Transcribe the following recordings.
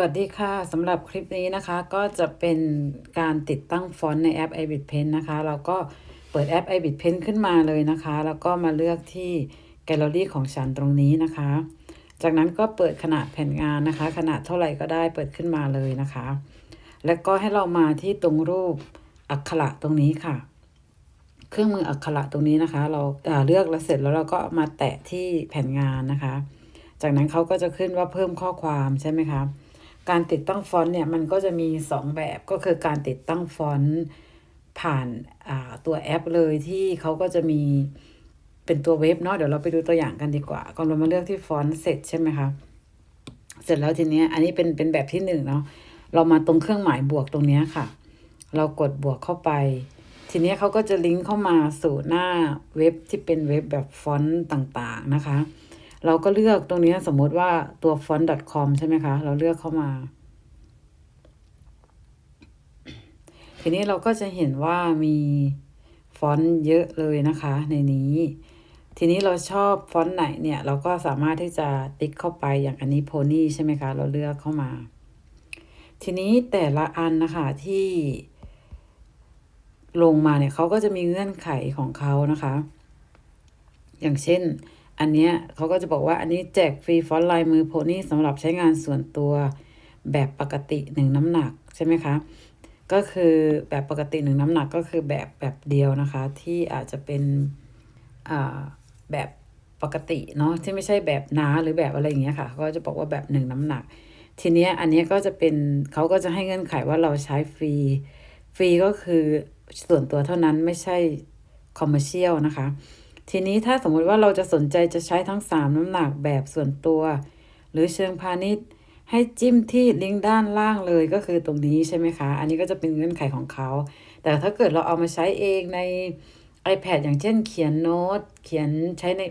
วัสดีค่ะสำหรับคลิปนี้นะคะก็จะเป็นการติดตั้งฟอนต์ในแอป i b i t Pen นะคะ เราก็เปิดแอป i b i t Pen ขึ้นมาเลยนะคะ แล้วก็มาเลือกที่แกลเลอรี่ของฉันตรงนี้นะคะ จากนั้นก็เปิดขนาดแผ่นงานนะคะ ขนาดเท่าไหร่ก็ได้เปิดขึ้นมาเลยนะคะ แล้วก็ให้เรามาที่ตรงรูปอักขระตรงนี้ค่ะ เครื่องมืออักขระตรงนี้นะคะ เราอ่าเลือกแล้วเสร็จแล้วเราก็มาแตะที่แผ่นงานนะคะ จากนั้นเขาก็จะขึ้นว่าเพิ่มข้อความใช่ไหมคะ การติดตั้งฟอนต์เนี่ยมันก็จะมี 2 แบบก็คือการติดตั้งฟอนต์ผ่านตัวแอปเลยที่เขาก็จะมีเป็นตัวเว็บเนาะเดี๋ยวเราไปดูตัวอย่างกันดีกว่า ก่อนเรามาเลือกที่ฟอนต์เสร็จใช่ไหมคะเสร็จแล้วทีเนี้ยอันนี้เป็นเป็นแบบที่หนึ่งเนาะเรามาตรงเครื่องหมายบวกตรงเนี้ยค่ะ เรากดบวกเข้าไป ทีนี้เขาก็จะลิงก์เข้ามาสู่หน้าเว็บที่เป็นเว็บแบบฟอนต์ต่างๆนะคะ เราก็เลือกตรงนี้สมมติว่าตัว font.com ใช่ไหมคะ เราเลือกเข้ามา ทีนี้เราก็จะเห็นว่ามีฟอนต์เยอะเลยนะคะ ในนี้ ทีนี้เราชอบฟอนต์ไหนเนี่ย เราก็สามารถที่จะติ๊กเข้าไปอย่างอันนี้โพนี่ใช่ไหมคะ เราเลือกเข้ามา ทีนี้แต่ละอันนะคะที่ลงมาเนี่ยเขาก็จะมีเงื่อนไขของเขานะคะ อย่างเช่น อันเนี้ยเขาก็จะบอกว่าอันนี้แจกฟรีฟอนต์ลายมือโพนี่สำหรับใช้งานส่วนตัวแบบปกติหนึ่งน้ำหนักใช่ไหมคะก็คือแบบปกติหนึ่งน้ำหนักก็คือแบบแบบเดียวนะคะ ที่อาจจะเป็นแบบปกติเนาะที่ไม่ใช่แบบหนาหรือแบบอะไรอย่างเงี้ยค่ะเขาก็จะบอกว่าแบบหนึ่งน้ำหนัก ทีเนี้ยอันนี้ก็จะเป็นเขาก็จะให้เงื่อนไขว่าเราใช้ฟรีฟรีก็คือส่วนตัวเท่านั้นไม่ใช่คอมเมอร์เชียลนะคะ ทีนี้ถ้าสมมุติว่าเราจะสนใจจะใช้ทั้ง 3 น้ำหนักแบบส่วนตัว หรือเชิงพาณิชย์ ให้จิ้มที่ลิงก์ด้านล่างเลยก็คือตรงนี้ใช่ไหมคะ อันนี้ก็จะเป็นเงื่อนไขของเขา แต่ถ้าเกิดเราเอามาใช้เองใน iPad อย่างเช่นเขียนโน้ต เขียนใช้ใน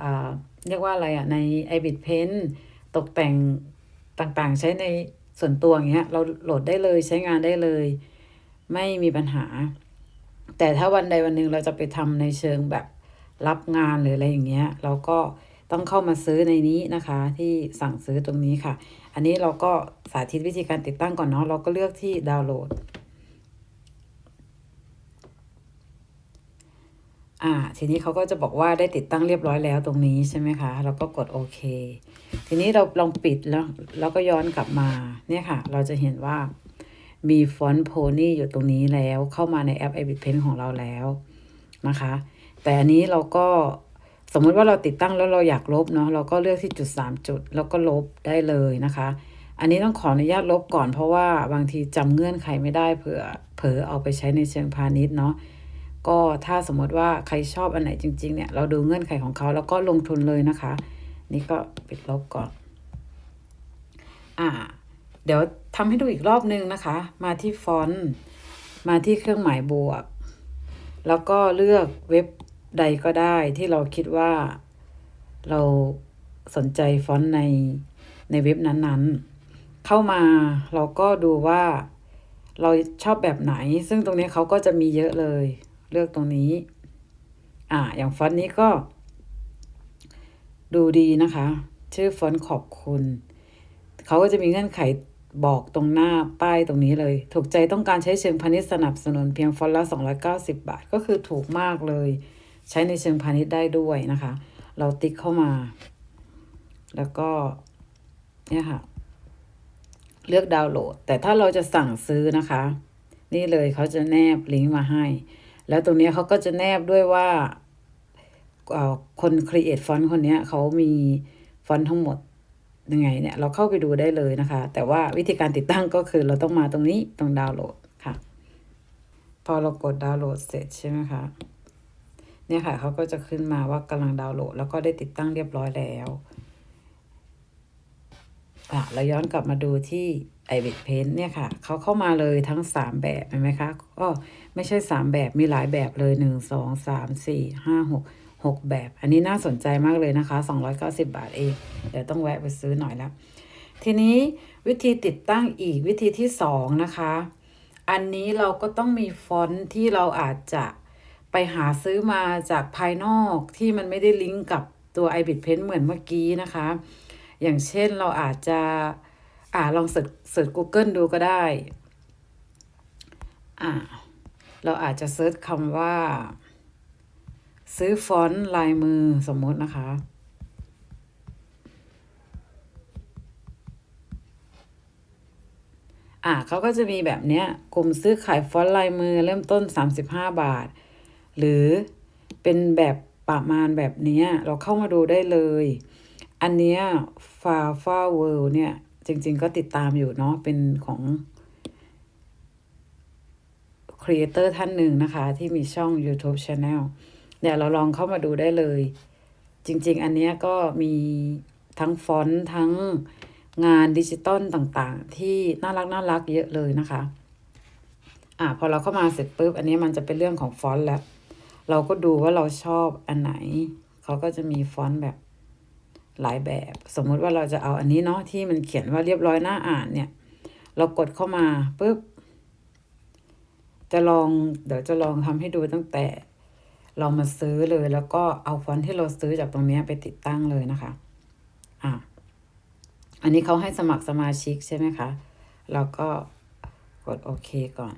อ่าเรียกว่าอะไรอะใน i b i t Pen ตกแต่งต่างๆ ใช้ในส่วนตัวอย่างเงี้ยเราโหลดได้เลยใช้งานได้เลย ไม่มีปัญหา แต่ถ้าวันใดวันหนึ่งเราจะไปทำในเชิงแบบ รับงานหรืออะไรอย่างเงี้ยเราก็ต้องเข้ามาซื้อในนี้นะคะ ที่สั่งซื้อตรงนี้ค่ะ อันนี้เราก็สาธิตวิธีการติดตั้งก่อนเนาะเราก็เลือกที่ดาวน์โหลดอ่าทีนี้เขาก็จะบอกว่าได้ติดตั้งเรียบร้อยแล้วตรงนี้ใช่ไหมคะเราก็กดโอเค ทีนี้เราลองปิดแล้วเราก็ย้อนกลับมาเนี่ยค่ะ เราจะเห็นว่ามีฟอนต์โพนี่อยู่ตรงนี้แล้วเข้ามาในแอป i b i t Pen ของเราแล้วนะคะ แต่อันนี้เราก็สมมุติว่าเราติดตั้งแล้วเราอยากลบเนาะเราก็เลือกที่จุด 3 จุด แล้วก็ลบได้เลยนะคะ อันนี้ต้องขออนุญาตลบก่อนเพราะว่าบางทีจำเงื่อนไขไม่ได้เผื่อเผลอเอาไปใช้ในเชิงพาณิชย์เนาะก็ถ้าสมมติว่าใครชอบอันไหนจริง ๆ เนี่ย เราดูเงื่อนไขของเขาแล้วก็ลงทุนเลยนะคะ นี่ก็ปิดลบก่อน อ่า เดี๋ยวทำให้ดูอีกรอบนึงนะคะ มาที่ฟอนต์ มาที่เครื่องหมายบวก แล้วก็เลือกเว็บ ใดก็ได้ที่เราคิดว่าเราสนใจฟอนต์ในในเว็บนั้นๆ เข้ามาเราก็ดูว่าเราชอบแบบไหน ซึ่งตรงนี้เขาก็จะมีเยอะเลย เลือกตรงนี้ อ่า อย่างฟอนต์นี้ก็ ดูดีนะคะ ชื่อฟอนต์ขอบคุณ เขาก็จะมีเงื่อนไขบอกตรงหน้าป้ายตรงนี้เลย ถูกใจต้องการใช้เชิงพาณิชย์สนับสนุนเพียงฟอนต์ละ290 บาท ก็คือถูกมากเลย ใช้ในเชิงพาณิชย์ได้ด้วยนะคะ เราติ๊กเข้ามา แล้วก็เนี่ยค่ะ เลือกดาวน์โหลด แต่ถ้าเราจะสั่งซื้อนะคะ นี่เลยเขาจะแนบลิงก์มาให้ แล้วตรงนี้เขาก็จะแนบด้วยว่าคน create ฟอนต์คนนี้เขามีฟอนต์ทั้งหมดยังไงเนี่ย เราเข้าไปดูได้เลยนะคะ แต่ว่าวิธีการติดตั้งก็คือเราต้องมาตรงนี้ตรงดาวน์โหลดค่ะ พอเรากดดาวน์โหลดเสร็จใช่ไหมคะ เนี่ยค่ะเขาก็จะขึ้นมาว่ากำลังดาวน์โหลด แล้วก็ได้ติดตั้งเรียบร้อยแล้วอะเราย้อนกลับมาดูที่ i b i t Paint เนี่ยค่ะเขาเข้ามาเลยทั้ง 3 แบบเห็นไหมคะก็ไม่ใช่ 3 แบบมีหลายแบบเลย 1 2 3 4 5 6 6 แบบ อันนี้น่าสนใจมากเลยนะคะ 290 บาทเองเดี๋ยวต้องแวะไปซื้อหน่อยแล้วทีนี้วิธีติดตั้งอีกวิธีที่ 2 นะคะ อันนี้เราก็ต้องมีฟอนต์ที่เราอาจจะ ไปหาซื้อมาจากภายนอกที่มันไม่ได้ลิงก์กับตัว i b i t Pen เหมือนเมื่อกี้นะคะ อย่างเช่นเราอาจจะอ่าลองเสิร์ชเสิร์ช Google ดูก็ได้อ่าเราอาจจะเซิร์ชคำว่า ซื้อฟอนต์ลายมือสมมตินะคะอ่าเขาก็จะมีแบบเนี้ยกลุ่มซื้อขายฟอนต์ลายมือเริ่มต้น 35 บาท หรือเป็นแบบประมาณแบบนี้เราเข้ามาดูได้เลย อันเนี้ยฟาฟาเวิลเนี่ย จริง ๆ ก็ติดตามอยู่เนาะเป็นของครีเอเตอร์ท่านหนึ่งนะคะ ที่มีช่อง YouTube Channel เนี่ยเราลองเข้ามาดูได้เลย จริง ๆ อันเนี้ยก็มีทั้งฟอนต์ทั้งงานดิจิตอลต่างๆ ที่น่ารักน่ารักเยอะเลยนะคะ อ่าพอเราเข้ามาเสร็จปุ๊บ อันนี้มันจะเป็นเรื่องของฟอนต์แล้ว เราก็ดูว่าเราชอบอันไหน เขาก็จะมีฟอนต์แบบหลายแบบ สมมุติว่าเราจะเอาอันนี้เนาะที่มันเขียนว่าเรียบร้อยหน้าอ่านเนี่ย เรากดเข้ามาปุ๊บจะลองเดี๋ยวจะลองทำให้ดูตั้งแต่เรามาซื้อเลย แล้วก็เอาฟอนต์ที่เราซื้อจากตรงนี้ไปติดตั้งเลยนะคะ อะ อันนี้เขาให้สมัครสมาชิกใช่ไหมคะ เราก็กดโอเคก่อน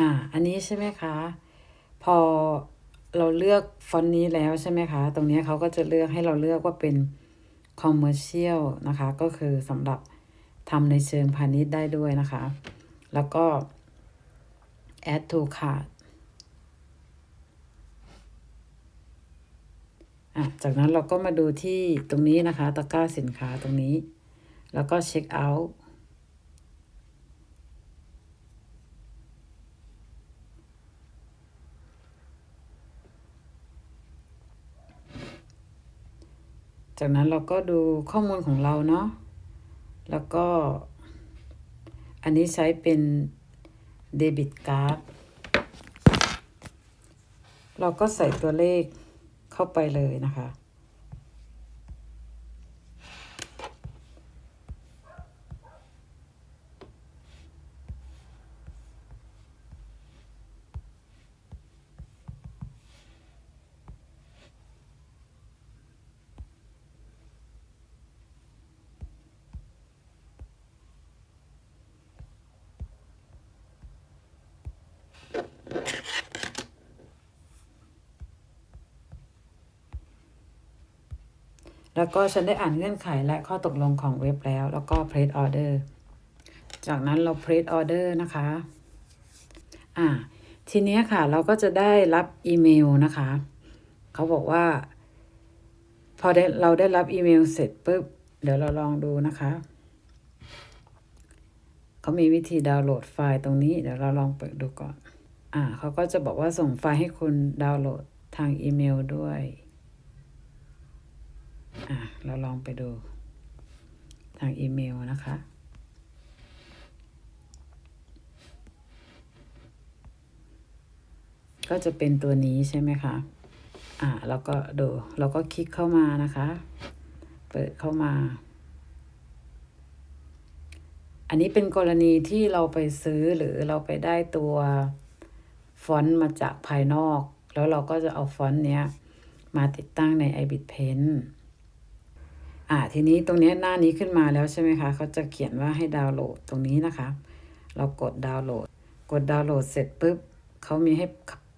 อ่า อันนี้ใช่ไหมคะ พอเราเลือกฟอนต์นี้แล้วใช่ไหมคะ ตรงนี้เขาก็จะเลือกให้เราเลือกว่าเป็น commercial นะคะ ก็คือสำหรับทำในเชิงพาณิชย์ได้ด้วยนะคะ แล้วก็ add to cart อะ จากนั้นเราก็มาดูที่ตรงนี้นะคะ ตะกร้าสินค้าตรงนี้ แล้วก็เช็คเอาท์ จากนั้นเราก็ดูข้อมูลของเราเนาะ แล้วก็ อันนี้ใช้เป็นเดบิตการ์ด เราก็ใส่ตัวเลขเข้าไปเลยนะคะ แล้วก็ฉันได้อ่านเงื่อนไขและข้อตกลงของเว็บแล้ว แล้วก็ place order จากนั้นเรา place order นะคะ อ่า ทีนี้ค่ะเราก็จะได้รับอีเมลนะคะ เขาบอกว่า พอได้เราได้รับอีเมลเสร็จปุ๊บ เดี๋ยวเราลองดูนะคะเขามีวิธีดาวน์โหลดไฟล์ตรงนี้ เดี๋ยวเราลองเปิดดูก่อน อ่าเขาก็จะบอกว่าส่งไฟล์ให้คุณดาวน์โหลดทางอีเมลด้วย อะเราลองไปดู ทางอีเมลนะคะก็จะเป็นตัวนี้ใช่ไหมคะ อ่าแล้วก็ดูเราก็คลิกเข้ามานะคะ เปิดเข้ามา อันนี้เป็นกรณีที่เราไปซื้อหรือเราไปได้ตัว ฟอนต์มาจากภายนอก แล้วเราก็จะเอาฟอนต์เนี้ยมาติดตั้งใน iBit Pen อ่าทีนี้ตรงนี้หน้านี้ขึ้นมาแล้วใช่ไหมคะเขาจะเขียนว่าให้ดาวน์โหลดตรงนี้นะคะ เรากดดาวน์โหลด กดดาวน์โหลดเสร็จปุ๊บเขามีให้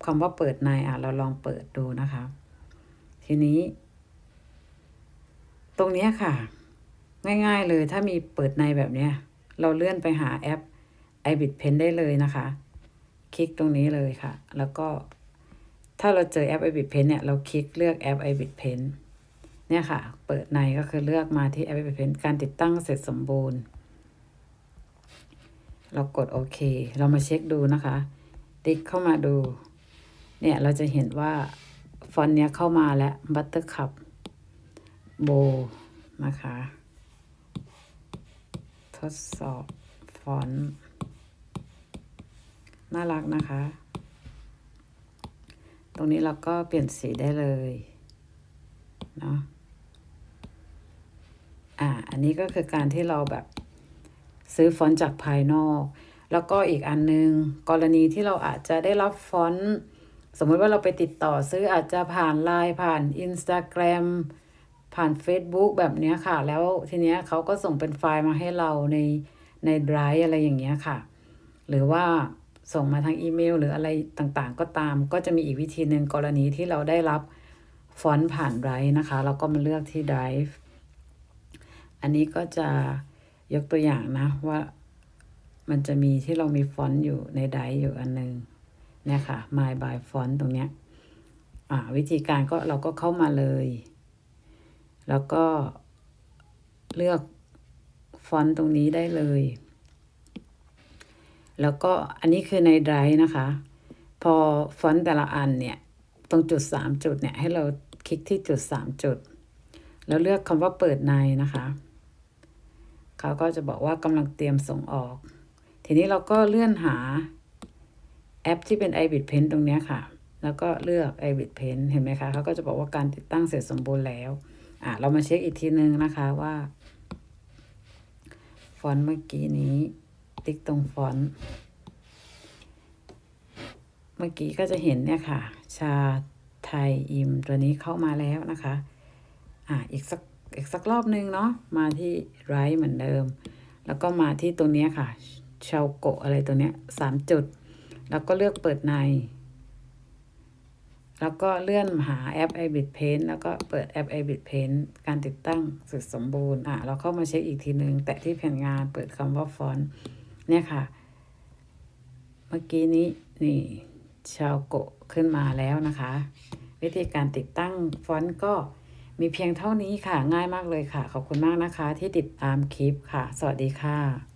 คำว่าเปิดในอะเราลองเปิดดูนะคะ ทีนี้ ตรงนี้ค่ะ ง่ายๆเลยถ้ามีเปิดในแบบเนี้ย เราเลื่อนไปหาแอป iBit Pen ได้เลยนะคะ คลิกตรงนี้เลยค่ะ แล้วก็ถ้าเราเจอแอป iBit Pen เนี่ย เราคลิกเลือกแอป iBit Pen เนี่ยค่ะ เปิดในก็คือเลือกมาที่แอป iBit Pen การติดตั้งเสร็จสมบูรณ์ เรากดโอเค เรามาเช็คดูนะคะ ติ๊กเข้ามาดู เนี่ย เราจะเห็นว่าฟอนต์เนี้ยเข้ามาแล้ว Buttercup Bow นะคะ ทดสอบฟอนต์ น่ารักนะคะ ตรงนี้เราก็เปลี่ยนสีได้เลยเนาะอ่า อันนี้ก็คือการที่เราแบบซื้อฟอนต์จากภายนอก แล้วก็อีกอันนึง กรณีที่เราอาจจะได้รับฟอนต์สมมุติว่าเราไปติดต่อซื้ออาจจะผ่านไลน์ผ่าน Instagram ผ่าน Facebook แบบเนี้ยค่ะ แล้วทีเนี้ยเขาก็ส่งเป็นไฟล์มาให้เราในใน Drive อะไรอย่างเงี้ยค่ะ หรือว่า ส่งมาทางอีเมล หรืออะไรต่างๆ ก็ตาม ก็จะมีอีกวิธีหนึ่งกรณีที่เราได้รับฟอนต์ผ่าน Drive นะคะเราก็มาเลือกที่ Drive อันนี้ก็จะยกตัวอย่างนะว่ามันจะมีที่เรามีฟอนต์อยู่ใน Drive อยู่อันนึงเนี่ยค่ะ My by Font ตรงเนี้ยอ่าวิธีการก็เราก็เข้ามาเลย แล้วก็เลือกฟอนต์ตรงนี้ได้เลย แล้วก็อันนี้คือใน Drive นะคะ พอฟอนต์แต่ละอันเนี่ย ตรงจุดสามจุดเนี่ยให้เราคลิกที่จุดสามจุด แล้วเลือกคำว่าเปิดในนะคะ เขาก็จะบอกว่ากำลังเตรียมส่งออก ทีนี้เราก็เลื่อนหาแอปที่เป็น i b i t Pen ตรงนี้ค่ะ แล้วก็เลือก i b i t Pen เห็นไหมคะ เขาก็จะบอกว่าการติดตั้งเสร็จสมบูรณ์แล้ว อะ เรามาเช็คอีกทีนึงนะคะว่า ฟอนต์เมื่อกี้นี้ ติ๊กตรงฟอนต์เมื่อกี้ก็จะเห็นเนี่ยค่ะ ชาไทยอิมตัวนี้เข้ามาแล้วนะคะ อะอีกสักอีกสักรอบนึงเนาะมาที่ไรเหมือนเดิม แล้วก็มาที่ตรงนี้ค่ะชาวโกะอะไรตัวเนี้ยสามจุด แล้วก็เลือกเปิดใน แล้วก็เลื่อนหาแอป i b i t Paint แล้วก็เปิดแอป i b i t Paint การติดตั้งเสร็จสมบูรณ์อะเราเข้ามาเช็คอีกทีนึง แตะที่แผ่นงานเปิดคำว่าฟอนต์ เนี่ยค่ะ เมื่อกี้นี้นี่ชาวโกะขึ้นมาแล้วนะคะ วิธีการติดตั้งฟอนต์ก็มีเพียงเท่านี้ค่ะง่ายมากเลยค่ะ ขอบคุณมากนะคะ ที่ติดตามคลิปค่ะ สวัสดีค่ะ